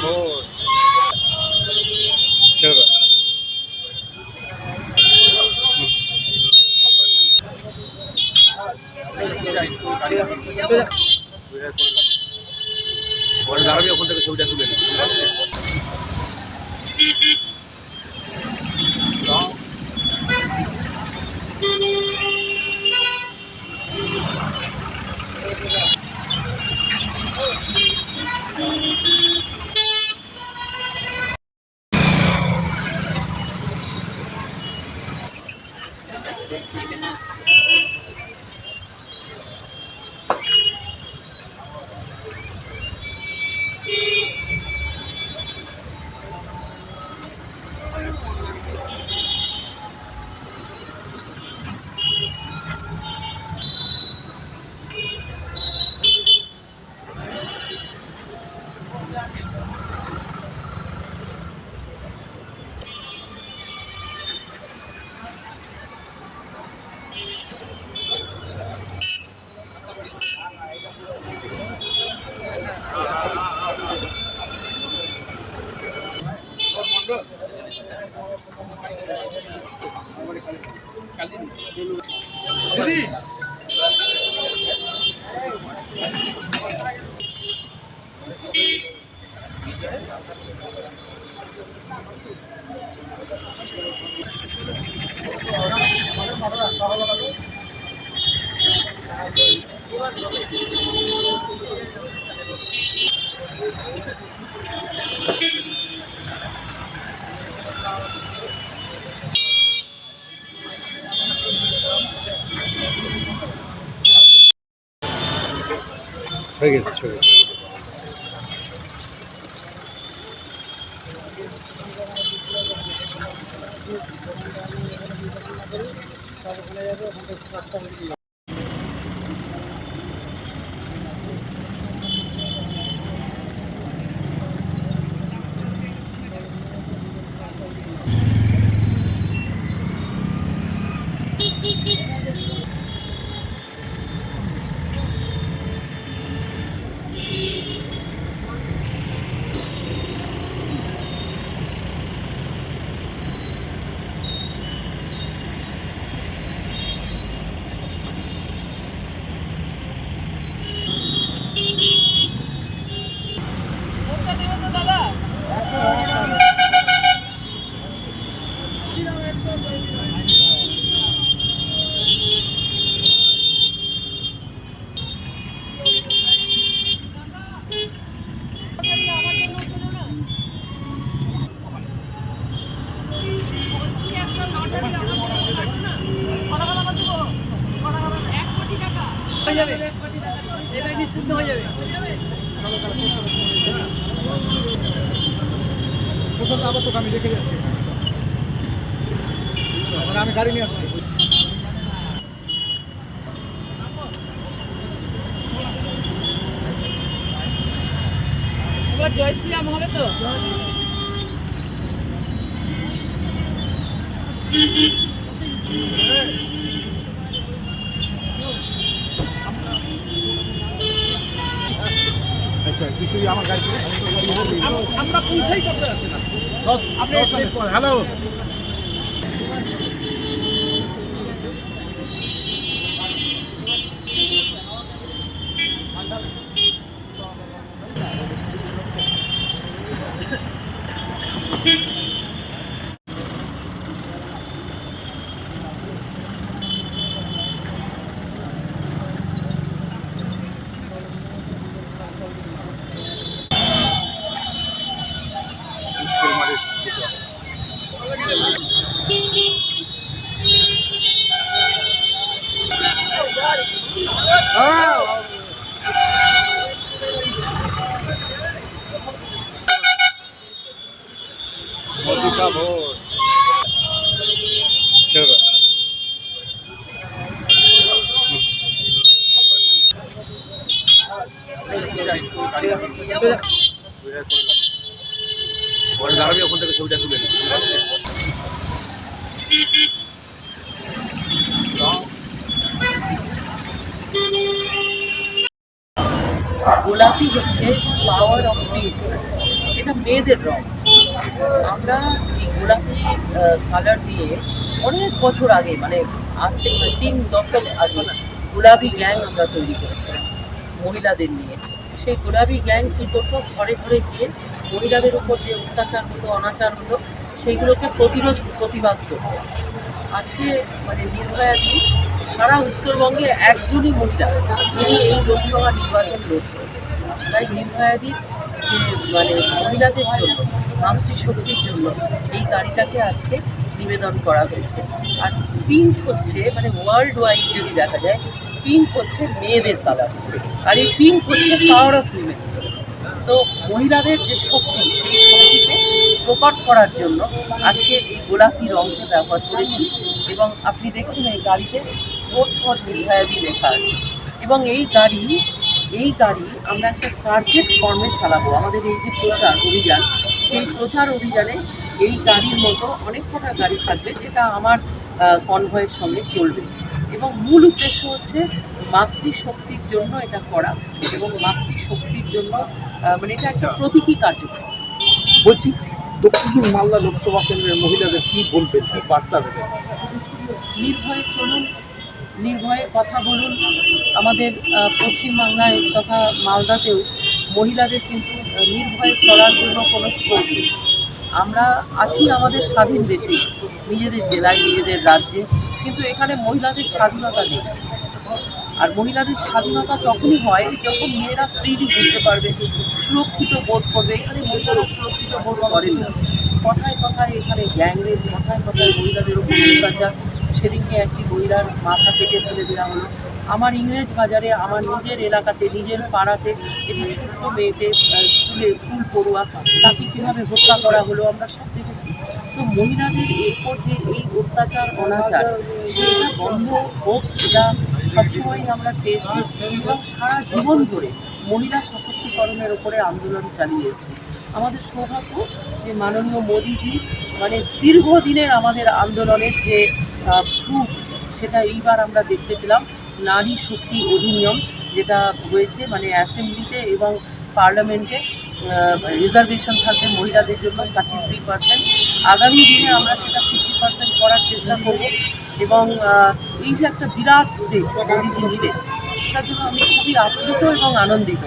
Vote ওখানে থেকে ছবিটা তুলে নিবি হয়ে গেছে ছবি। প্রথম আবার তোকে আমি রেখে যাচ্ছি। মানে আমি গাড়ি নিয়ে আসছি। জয় শ্রীরাম হবে তো? আমার পৌঁছাই করতে যাচ্ছি না আপনি হ্যালো দাঁড়াবি, ওখান থেকে ছবিটা তুলে গোলাপি হচ্ছে পাওয়ার অফ পিঙ্ক এটা মেয়েদের রং। আমরা এই গোলাপি কালার দিয়ে অনেক বছর আগে মানে আজ থেকে তিন দশক আগে গোলাপি গ্যাং আমরা তৈরি করেছিলাম, মহিলাদের নিয়ে। সেই গোলাপি গ্যাং কী করতো? ঘরে ঘরে গিয়ে মহিলাদের উপর যে অত্যাচার হতো, অনাচার হতো, সেইগুলোকে প্রতিরোধ, প্রতিবাদ করতো। আজকে মানে নির্ভয়া দি সারা উত্তরবঙ্গে একজনই মহিলা যিনি এই লোকসভা নির্বাচন লড়ছেন। তাই নির্ভয়াদির যে মানে মহিলাদের জন্য মাতৃশক্তির জন্য এই গাড়িটাকে আজকে নিবেদন করা হয়েছে। আর পিঙ্ক হচ্ছে মানে ওয়ার্ল্ড ওয়াইড যদি দেখা যায় পিঙ্ক হচ্ছে মেয়েদের কালার। আর এই পিঙ্ক হচ্ছে পাওয়ার অফ উইমেন তো মহিলাদের যে শক্তি, সেই শক্তিকে প্রকট করার জন্য আজকে এই গোলাপি রঙকে ব্যবহার করেছি এবং আপনি দেখছেন এই গাড়িতে ভোট ফর নির্ভয়াদি লেখা আছে। এবং এই গাড়ি এই গাড়ি আমরা একটা টার্গেট ফর্মে চালাবো। আমাদের এই যে প্রচার অভিযান, সেই প্রচার অভিযানে এই গাড়ির মতো অনেক কটা গাড়ি থাকবে যেটা আমার কনভয়ের সঙ্গে চলবে। এবং মূল উদ্দেশ্য হচ্ছে মাতৃশক্তির জন্য এটা করা এবং মাতৃশক্তির জন্য মানে এটা একটা প্রতীকী কার্যক্রম। বলছি দক্ষিণ মালদা লোকসভা কেন্দ্রের মহিলাদের কি বলবেন কি বার্তা দেবেন? নির্ভয়ে চলুন নির্ভয়ে কথা বলুন। আমাদের পশ্চিমবাংলায় তথা মালদাতেও মহিলাদের কিন্তু নির্ভয়ে চলার জন্য কোনো স্কোপ নেই। আমরা আছি আমাদের স্বাধীন দেশে নিজেদের জেলায় নিজেদের রাজ্যে। কিন্তু এখানে মহিলাদের স্বাধীনতা নেই। আর মহিলাদের স্বাধীনতা তখনই হয় যখন মেয়েরা ফ্রিলি ঘুরতে পারবে, সুরক্ষিত বোধ করবে। এখানে মহিলারা সুরক্ষিত বোধ করেন না। কথায় কথায় এখানে গ্যাংরেপ কথায় কথায় মহিলাদের উপর অত্যাচার। সেদিনকে একটি মহিলার মাথা কেটে ফেলে দেওয়া হলো। আমার ইংরেজ বাজারে, আমার নিজের এলাকাতে, নিজের পাড়াতে একটি ছোট্ট মেয়েকে স্কুলে, স্কুল পড়ুয়া, তাকে কীভাবে হত্যা করা হলো আমরা সব দেখেছি। তো মহিলাদের এরপর যে এই অত্যাচার, অনাচার, সেটা বন্ধ হোক, এটা সবসময়ই আমরা চেয়েছি এবং সারা জীবন ধরে মহিলা সশক্তিকরণের ওপরে আন্দোলন চালিয়ে এসেছি। আমাদের সৌভাগ্য যে মাননীয় মোদিজি মানে দীর্ঘদিনের আমাদের আন্দোলনের যে ফ্রুট, সেটা এইবার আমরা দেখতে পেলাম। নারী শক্তি অধিনিয়ম যেটা হয়েছে মানে অ্যাসেম্বলিতে এবং পার্লামেন্টে রিজার্ভেশন থাকবে মহিলাদের জন্য থার্টি থ্রি পার্সেন্ট আগামী দিনে আমরা সেটা ফিফটি পার্সেন্ট করার চেষ্টা করব এবং এই যে একটা বিরাট স্টেজ মোদিজি নিলে তার জন্য আমি খুবই আপ্লুত এবং আনন্দিত।